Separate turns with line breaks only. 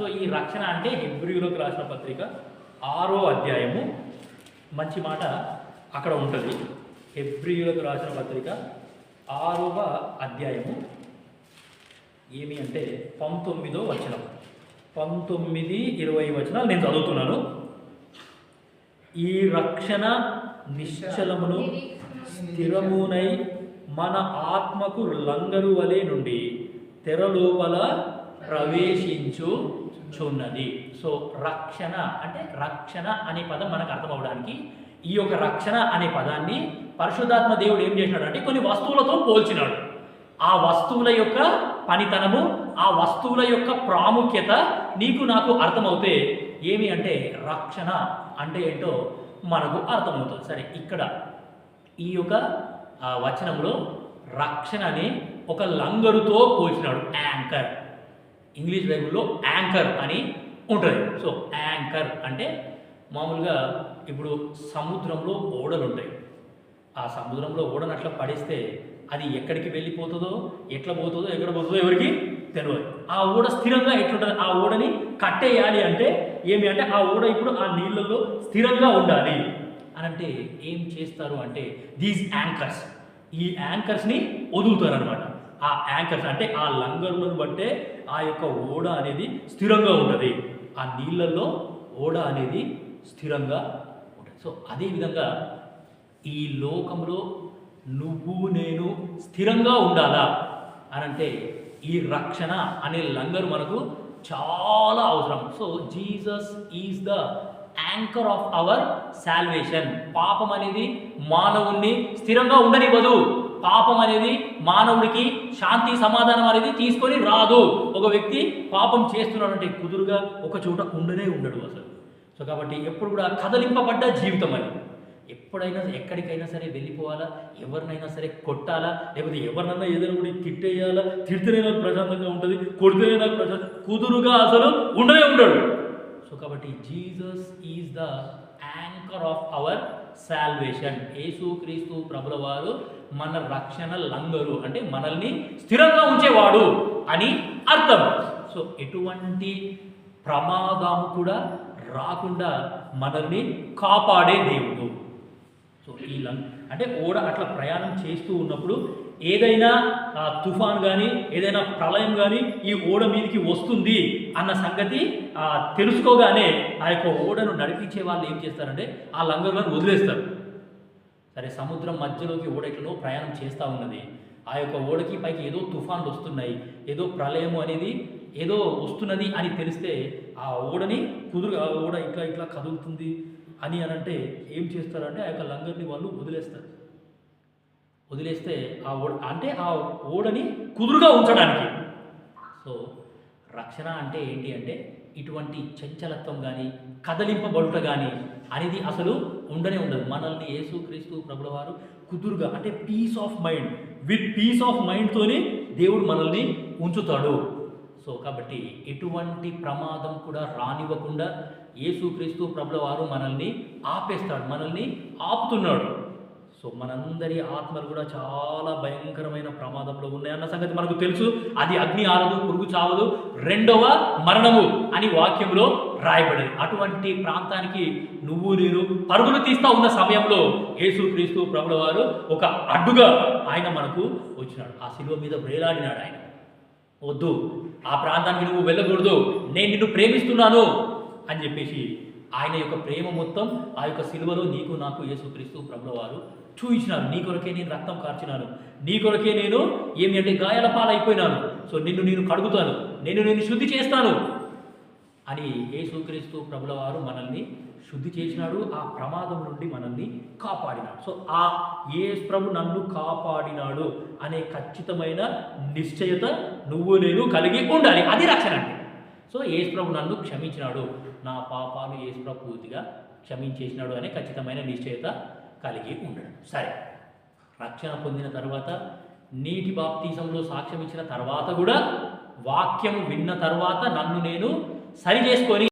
So ఈ రక్షణ అంటే హెబ్రియులకు రాసిన పత్రిక ఆరో అధ్యాయము. మంచి మాట అక్కడ ఉంటుంది. హెబ్రియులకు రాసిన పత్రిక ఆరవ అధ్యాయము. ఏమి అంటే పంతొమ్మిదో వచనం. పంతొమ్మిది ఇరవై వచనాలు నేను చదువుతున్నాను. ఈ రక్షణ నిశ్చలమును స్థిరమునై మన ఆత్మకు లంగరు వలె నుండి తెర లోపల ప్రవేశించుచున్నది సో రక్షణ అంటే రక్షణ అనే పదం మనకు అర్థం అవడానికి ఈ యొక్క రక్షణ అనే పదాన్ని పరిశుద్ధాత్మ దేవుడు ఏం చేసినాడు అంటే కొన్ని వస్తువులతో పోల్చినాడు. ఆ వస్తువుల యొక్క పనితనము ఆ వస్తువుల యొక్క ప్రాముఖ్యత నీకు నాకు అర్థమవుతే ఏమి అంటే రక్షణ అంటే ఏంటో మనకు అర్థమవుతుంది. సరే ఇక్కడ ఈ యొక్క వచనంలో రక్షణని ఒక లంగరుతో పోల్చినాడు. యాంకర్. ఇంగ్లీష్ బైబుల్లో యాంకర్ అని ఉంటుంది. సో యాంకర్ అంటే మామూలుగా ఇప్పుడు సముద్రంలో ఓడలు ఉంటాయి. ఆ సముద్రంలో ఓడను అట్లా పడేస్తే అది ఎక్కడికి వెళ్ళిపోతుందో ఎట్లా పోతుందో ఎక్కడ పోతుందో ఎవరికి తెలియదు ఆ ఓడ స్థిరంగా ఎట్లుంటుంది? ఆ ఓడని కట్టేయాలి అంటే ఏమి? అంటే ఆ ఓడ ఇప్పుడు ఆ నీళ్ళల్లో స్థిరంగా ఉండాలి. అని అంటే ఏం చేస్తారు అంటే దీస్ యాంకర్స్ ఈ యాంకర్స్ని వదులుతారు అనమాట ఆ యాంకర్స్ అంటే ఆ లంగర్లను బట్టే ఆ యొక్క ఓడ అనేది స్థిరంగా ఉంటుంది. ఆ నీళ్ళల్లో ఓడ అనేది స్థిరంగా ఉంటుంది. సో అదేవిధంగా ఈ లోకంలో నువ్వు నేను స్థిరంగా ఉండాలా అని అంటే ఈ రక్షణ అనే లంగరు మనకు చాలా అవసరం. So Jesus is the anchor of our salvation పాపం అనేది మానవుణ్ణి స్థిరంగా ఉండనివ్వదు. పాపం అనేది మానవుడికి శాంతి సమాధానం అనేది తీసుకొని రాదు. ఒక వ్యక్తి పాపం చేస్తున్నాడంటే కుదురుగా ఒక చోట ఉండనే ఉండడు అసలు. సో కాబట్టి ఎప్పుడు కూడా కదలింపబడ్డ జీవితం అది. ఎప్పుడైనా ఎక్కడికైనా సరే వెళ్ళిపోవాలా? ఎవరినైనా సరే కొట్టాలా? లేకపోతే ఎవరినైనా ఏదైనా కూడా తిట్టేయాలా? తిడితేనే నాకు ప్రశాంతంగా ఉంటుంది కొడితేనే నాకు ప్రశాంత కుదురుగా అసలు ఉండనే ఉండడు. సో కాబట్టి Jesus is the anchor of our salvation యేసు క్రీస్తు ప్రభుల వారు మన రక్షణ లంగరు అంటే మనల్ని స్థిరంగా ఉంచేవాడు అని అర్థం. సో ఎటువంటి ప్రమాదం కూడా రాకుండా మనల్ని కాపాడే దేవుడు. సో ఈ లంగ్ అంటే ఓడ అట్లా ప్రయాణం చేస్తూ ఉన్నప్పుడు ఏదైనా తుఫాన్ కానీ ఏదైనా ప్రళయం కానీ ఈ ఓడ మీదకి వస్తుంది అన్న సంగతి తెలుసుకోగానే ఆ యొక్క ఓడను నడిపించే వాళ్ళు ఏం చేస్తారంటే ఆ లంగర్లను వదిలేస్తారు. సరే సముద్రం మధ్యలోకి ఓడ ప్రయాణం చేస్తూ ఉన్నది. ఆ యొక్క ఓడకి పైకి ఏదో తుఫాన్లు వస్తున్నాయి. ఏదో ప్రళయము అనేది ఏదో వస్తున్నది అని తెలిస్తే ఆ ఓడని కుదురు ఆ ఓడ ఇట్లా ఇట్లా కదులుతుంది అని అని అంటే ఏం చేస్తారంటే ఆ యొక్క లంగర్ని వాళ్ళు వదిలేస్తారు. వదిలేస్తే ఆ ఓడ అంటే ఆ ఓడని కుదురుగా ఉంచడానికి. సో రక్షణ అంటే ఏంటి అంటే ఇటువంటి చంచలత్వం కానీ కదలింపబడుట కానీ అనేది అసలు ఉండనే ఉండదు. మనల్ని యేసుక్రీస్తు ప్రభుల వారు కుదురుగా అంటే peace of mind with peace of మైండ్తోనే దేవుడు మనల్ని ఉంచుతాడు. సో కాబట్టి ఎటువంటి ప్రమాదం కూడా రానివ్వకుండా యేసుక్రీస్తు ప్రభుల వారు మనల్ని ఆపేస్తాడు మనల్ని ఆపుతున్నాడు. సో మనందరి ఆత్మలు కూడా చాలా భయంకరమైన ప్రమాదంలో ఉన్నాయన్న సంగతి మనకు తెలుసు. అది అగ్ని ఆరదు పురుగు చావదు. రెండవ మరణము అని వాక్యంలో రాయబడింది. అటువంటి ప్రాంతానికి నువ్వు నేను పరుగులు తీస్తా ఉన్న సమయంలో యేసుక్రీస్తు ప్రభుల వారు ఒక అడ్డుగా ఆయన మనకు వచ్చినాడు. ఆ శిలువ మీద వేలాడినాడు ఆయన. వద్దు. ఆ ప్రాంతానికి నువ్వు వెళ్ళకూడదు. నేను నిన్ను ప్రేమిస్తున్నాను అని చెప్పేసి ఆయన యొక్క ప్రేమ మొత్తం ఆ యొక్క సిలువలో నీకు నాకు యేసుక్రీస్తు ప్రభుల వారు చూయించినారు. నీ కొరకే నేను రక్తం కార్చినాను. నీ కొరకే నేను ఏమి అంటే గాయాల పాలైపోయినాను. సో నిన్ను నేను కడుగుతాను. నేను నేను శుద్ధి చేస్తాను. అని యేసుక్రీస్తు ప్రభుల వారు మనల్ని శుద్ధి చేసినాడు. ఆ ప్రమాదం నుండి మనల్ని కాపాడినాడు. సో ఆ ఏ ప్రభు నన్ను కాపాడినాడు అనే ఖచ్చితమైన నిశ్చయత నువ్వు నేను కలిగి ఉండాలి. అది రక్షణ అంటే. సో యేసు ప్రభు నన్ను క్షమించినాడు. నా పాపాలు యేసు ప్రభు పూర్తిగా క్షమించేసినాడు అనే ఖచ్చితమైన నిశ్చయత కలిగి ఉండడం. సరే. రక్షణ పొందిన తర్వాత నీటి బాప్తీసంలో సాక్ష్యం ఇచ్చిన తర్వాత కూడా వాక్యం విన్న తర్వాత నన్ను నేను సరి చేసుకొని